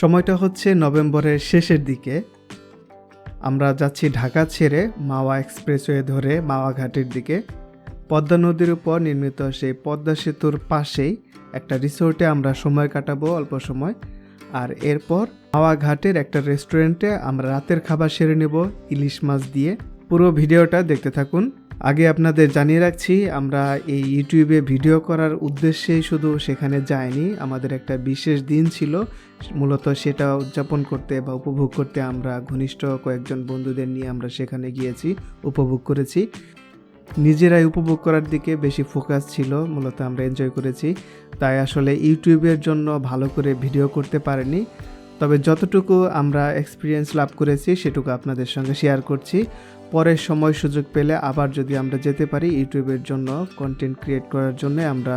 সময়টা হচ্ছে নভেম্বরের শেষের দিকে। আমরা যাচ্ছি ঢাকা ছেড়ে মাওয়া এক্সপ্রেসওয়ে ধরে মাওয়া ঘাটের দিকে। পদ্মা নদীর উপর নির্মিত সেই পদ্মা সেতুর পাশেই একটা রিসোর্টে আমরা সময় কাটাবো অল্প সময়। আর এরপর মাওয়া ঘাটের একটা রেস্টুরেন্টে আমরা রাতের খাবার সেরে নেব ইলিশ মাছ দিয়ে। পুরো ভিডিওটা দেখতে থাকুন। আগে আপনাদের জানিয়ে রাখছি, আমরা এই ইউটিউবে ভিডিও করার উদ্দেশ্যেই শুধু সেখানে যাইনি, আমাদের একটা বিশেষ দিন ছিল। মূলত সেটা উদযাপন করতে বা উপভোগ করতে আমরা ঘনিষ্ঠ কয়েকজন বন্ধুদের নিয়ে আমরা সেখানে গিয়েছি, উপভোগ করেছি। নিজেরাই উপভোগ করার দিকে বেশি ফোকাস ছিল, মূলত আমরা এনজয় করেছি। তাই আসলে ইউটিউবের জন্য ভালো করে ভিডিও করতে পারিনি। তবে যতটুকু আমরা এক্সপিরিয়েন্স লাভ করেছি, সেটুকু আপনাদের সঙ্গে শেয়ার করছি। পরের সময় সুযোগ পেলে আবার যদি আমরা যেতে পারি ইউটিউবের জন্য কন্টেন্ট ক্রিয়েট করার জন্য আমরা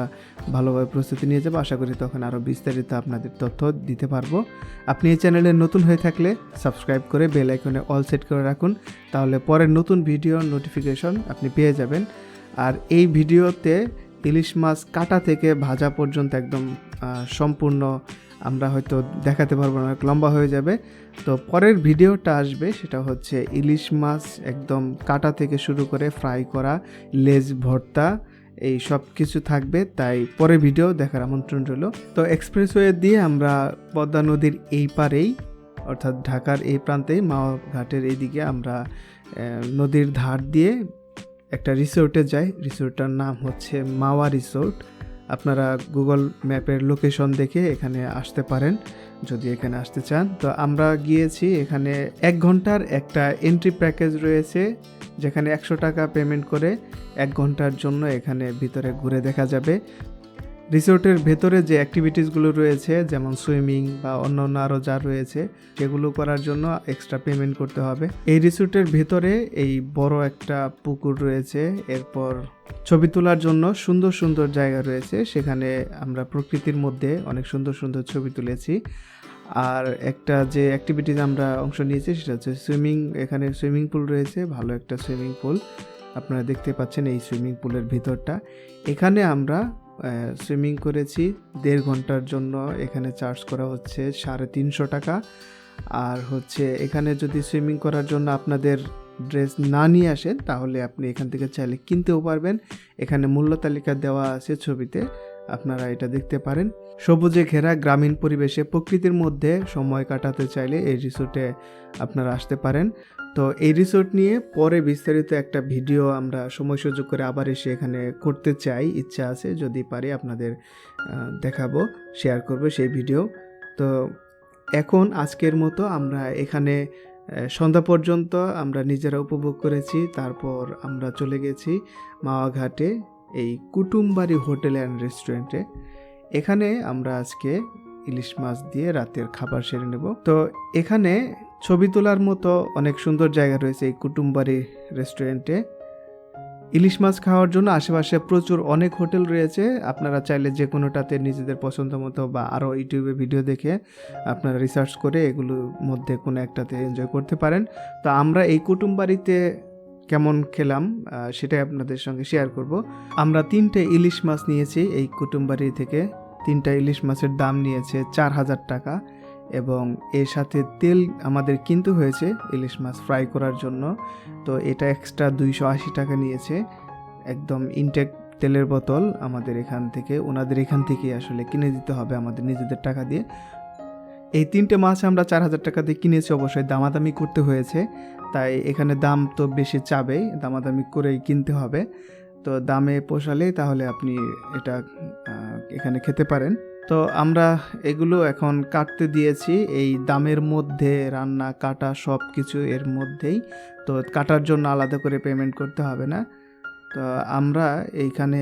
ভালোভাবে প্রস্তুতি নিয়ে যাব। আশা করি তখন আরও বিস্তারিত আপনাদের তথ্য দিতে পারব। আপনি এই চ্যানেলে নতুন হয়ে থাকলে সাবস্ক্রাইব করে বেল আইকনে অল সেট করে রাখুন। তাহলে পরের নতুন ভিডিওর নোটিফিকেশন আপনি পেয়ে যাবেন। আর এই ভিডিওতে ইলিশ মাছ কাটা থেকে ভাজা পর্যন্ত একদম সম্পূর্ণ আমরা হয়তো দেখাতে পারব না লম্বা হয়ে যাবে। তো পরের ভিডিওটা আসবে, সেটা হচ্ছে ইলিশ মাছ একদম কাটা থেকে শুরু করে ফ্রাই করা, লেজ ভর্তা, এই সব কিছু থাকবে। তাই পরের ভিডিও দেখার আমন্ত্রণ রইল। তো এক্সপ্রেসওয়ে দিয়ে আমরা পদ্মা নদীর এই পারেই, অর্থাৎ ঢাকার এই প্রান্তেই মাওয়া ঘাটের এইদিকে আমরা নদীর ধার দিয়ে একটা রিসোর্টে যাই। রিসোর্টটার নাম হচ্ছে মাওয়া রিসোর্ট। আপনারা গুগল ম্যাপের লোকেশন দেখে এখানে আসতে পারেন যদি এখানে আসতে চান। তো আমরা গিয়েছি, এখানে এক ঘণ্টার একটা এন্ট্রি প্যাকেজ রয়েছে, যেখানে একশো টাকা পেমেন্ট করে এক ঘণ্টার জন্য এখানে ভিতরে ঘুরে দেখা যাবে। রিসোর্টের ভেতরে যে অ্যাক্টিভিটিসগুলো রয়েছে, যেমন সুইমিং বা অন্য অন্য আরও যা রয়েছে, সেগুলো করার জন্য এক্সট্রা পেমেন্ট করতে হবে। এই রিসোর্টের ভেতরে এই বড় একটা পুকুর রয়েছে, এরপর ছবি তোলার জন্য সুন্দর সুন্দর জায়গা রয়েছে। সেখানে আমরা প্রকৃতির মধ্যে অনেক সুন্দর সুন্দর ছবি তুলেছি। আর একটা যে অ্যাক্টিভিটিস আমরা অংশ নিয়েছি, সেটা হচ্ছে সুইমিং এখানে সুইমিং পুল রয়েছে, ভালো একটা সুইমিং পুল আপনারা দেখতে পাচ্ছেন এই সুইমিং পুলের ভিতরটা। এখানে আমরা সুইমিং করেছি। দেড় ঘণ্টার জন্য এখানে চার্জ করা হচ্ছে সাড়ে তিনশো টাকা। আর হচ্ছে এখানে যদি সুইমিং করার জন্য আপনাদের ড্রেস না নিয়ে আসেন, তাহলে আপনি এখান থেকে চাইলে কিনতেও পারবেন। এখানে মূল্য তালিকা দেওয়া আছে ছবিতে। আপনারা এটা দেখতে পারেন। সবুজে ঘেরা গ্রামীণ পরিবেশে প্রকৃতির মধ্যে সময় কাটাতে চাইলে এই রিসোর্টে আপনারা আসতে পারেন। তো এই রিসোর্ট নিয়ে পরে বিস্তারিত একটা ভিডিও আমরা সময় সুযোগ করে আবার এসে এখানে করতে চাই, ইচ্ছা আছে, যদি পারি আপনাদের দেখাবো শেয়ার করব সেই ভিডিও। তো এখন আজকের মতো আমরা এখানে সন্ধ্যা পর্যন্ত আমরা নিজেরা উপভোগ করেছি, তারপর আমরা চলে গেছি মাওয়া ঘাটে এই কুটুমবাড়ি হোটেল অ্যান্ড রেস্টুরেন্টে। এখানে আমরা আজকে ইলিশ মাছ দিয়ে রাতের খাবার সেরে নেব। তো এখানে ছবি তোলার মতো অনেক সুন্দর জায়গা রয়েছে এই কুটুমবাড়ি রেস্টুরেন্টে। ইলিশ মাছ খাওয়ার জন্য আশেপাশে প্রচুর অনেক হোটেল রয়েছে। আপনারা চাইলে যে কোনোটাতে নিজেদের পছন্দ মতো বা আরও ইউটিউবে ভিডিও দেখে আপনারা রিসার্চ করে এগুলোর মধ্যে কোনো একটাতে এনজয় করতে পারেন। তো আমরা এই কুটুমবাড়িতে কেমন খেলাম সেটাই আপনাদের সঙ্গে শেয়ার করব। আমরা তিনটে ইলিশ মাছ নিয়েছি এই কুটুমবাড়ি থেকে। তিনটা ইলিশ মাছের দাম নিয়েছে চার হাজার টাকা এবং এর সাথে তেল আমাদের কিন্তু হয়েছে ইলিশ মাছ ফ্রাই করার জন্য। তো এটা এক্সট্রা দুইশো আশি টাকা নিয়েছে। একদম ইনটেক তেলের বোতল আমাদের এখান থেকে, ওনাদের এখান থেকে আসলে কিনে দিতে হবে আমাদের নিজেদের টাকা দিয়ে। এই তিনটে মাছ আমরা চার হাজার টাকা দিয়ে কিনেছি, অবশ্যই দামাদামি করতে হয়েছে। তাই এখানে দাম তো বেশি চাবেই দামাদামি করেই কিনতে হবে। তো দামে পোষালেই তাহলে আপনি এটা এখানে খেতে পারেন। তো আমরা এগুলো এখন কাটতে দিয়েছি, এই দামের মধ্যে রান্না, কাটা সব কিছু এর মধ্যেই। তো কাটার জন্য আলাদা করে পেমেন্ট করতে হবে না। তো আমরা এইখানে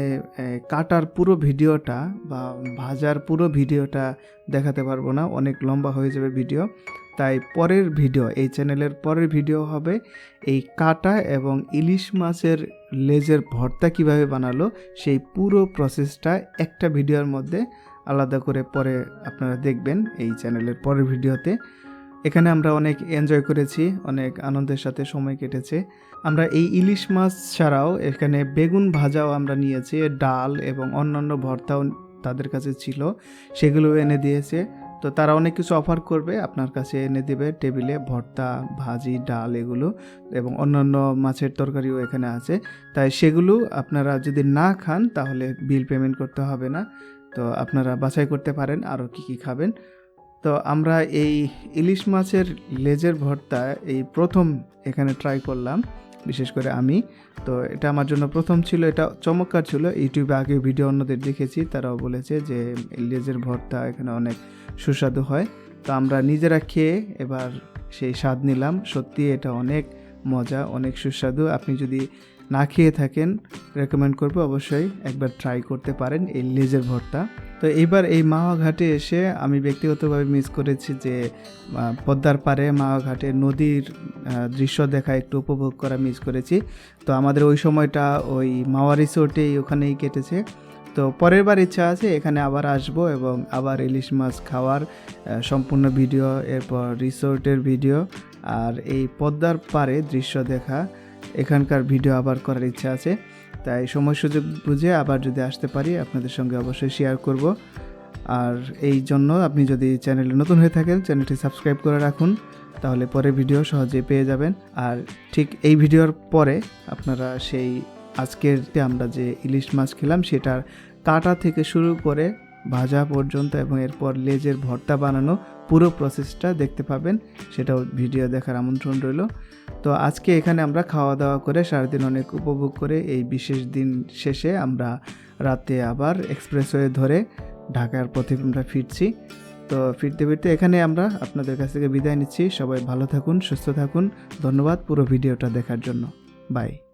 কাটার পুরো ভিডিওটা বা ভাজার পুরো ভিডিওটা দেখাতে পারব না। অনেক লম্বা হয়ে যাবে ভিডিও। তাই পরের ভিডিও, এই চ্যানেলের পরের ভিডিও হবে এই কাটা এবং ইলিশ মাছের লেজের ভর্তা কীভাবে বানালো, সেই পুরো প্রসেসটা একটা ভিডিওর মধ্যে আলাদা করে পরে আপনারা দেখবেন এই চ্যানেলের পরের ভিডিওতে। এখানে আমরা অনেক এনজয় করেছি, অনেক আনন্দের সাথে সময় কেটেছে। আমরা এই ইলিশ মাছ ছাড়াও এখানে বেগুন ভাজাও আমরা নিয়েছি, ডাল এবং অন্যান্য ভর্তাও তাদের কাছে ছিল সেগুলো এনে দিয়েছে। তো তারা অনেক কিছু অফার করবে, আপনার কাছে এনে দেবে, টেবিলে ভর্তা, ভাজি, ডাল এগুলো এবং অন্যান্য মাছের তরকারিও এখানে আছে। তাই সেগুলো আপনারা যদি না খান, তাহলে বিল পেমেন্ট করতে হবে না। তো আপনারা বাছাই করতে পারেন আরও কী কী খাবেন। তো আমরা এই ইলিশ মাছের লেজের ভর্তা এই প্রথম এখানে ট্রাই করলাম। বিশেষ করে আমি। তো এটা আমার জন্য প্রথম ছিল, এটা চমৎকার ছিল। ইউটিউবে আগে ভিডিও অন্যদের দেখেছি, তারাও বলেছে যে লেজের ভর্তা এখানে অনেক সুস্বাদু হয়। তো আমরা নিজেরা খেয়ে এবার সেই স্বাদ নিলাম। সত্যি এটা অনেক মজা, অনেক সুস্বাদু। আপনি যদি না খেয়ে থাকেন রেকমেন্ড করব, অবশ্যই একবার ট্রাই করতে পারেন এই লেজের ভর্তা। তো এইবার এই মাওয়া ঘাটে এসে আমি ব্যক্তিগতভাবে মিস করেছি যে পদ্মার পারে মাওয়া ঘাটে নদীর দৃশ্য দেখা একটু উপভোগ করা মিস করেছি। তো আমাদের ওই সময়টা ওই মাওয়া রিসোর্টেই ওখানেই কেটেছে। তো পরের বার ইচ্ছা আছে এখানে আবার আসব এবং আবার ইলিশ মাছ খাওয়ার সম্পূর্ণ ভিডিও এরপর রিসোর্টের ভিডিও আর এই পদ্মার পাড়ে দৃশ্য দেখা। এখানকার ভিডিও আবার করার ইচ্ছা আছে। তাই সময় সুযোগ বুঝে আবার যদি আসতে পারি, আপনাদের সঙ্গে অবশ্যই শেয়ার করব। আর এই জন্য আপনি যদি চ্যানেলে নতুন হয়ে থাকেন চ্যানেলটি সাবস্ক্রাইব করে রাখুন, তাহলে পরে ভিডিও সহজে পেয়ে যাবেন। আর ঠিক এই ভিডিওর পরে আপনারা সেই আজকের আমরা যে ইলিশ মাছ খেলাম, সেটার কাটা থেকে শুরু করে ভাজা পর্যন্ত এবং এরপর লেজের ভর্তা বানানো পুরো প্রসেসটা দেখতে পাবেন। সেটাও ভিডিও দেখার আমন্ত্রণ রইল। তো আজকে এখানে আমরা খাওয়া দাওয়া করে সারাদিন অনেক উপভোগ করে এই বিশেষ দিন শেষে আমরা রাতে আবার এক্সপ্রেসওয়ে ধরে ঢাকার পথে আমরা ফিরছি। তো ফিরতে ফিরতে এখানে আমরা আপনাদের কাছ থেকে বিদায় নিচ্ছি। সবাই ভালো থাকুন, সুস্থ থাকুন। ধন্যবাদ পুরো ভিডিওটা দেখার জন্য। বাই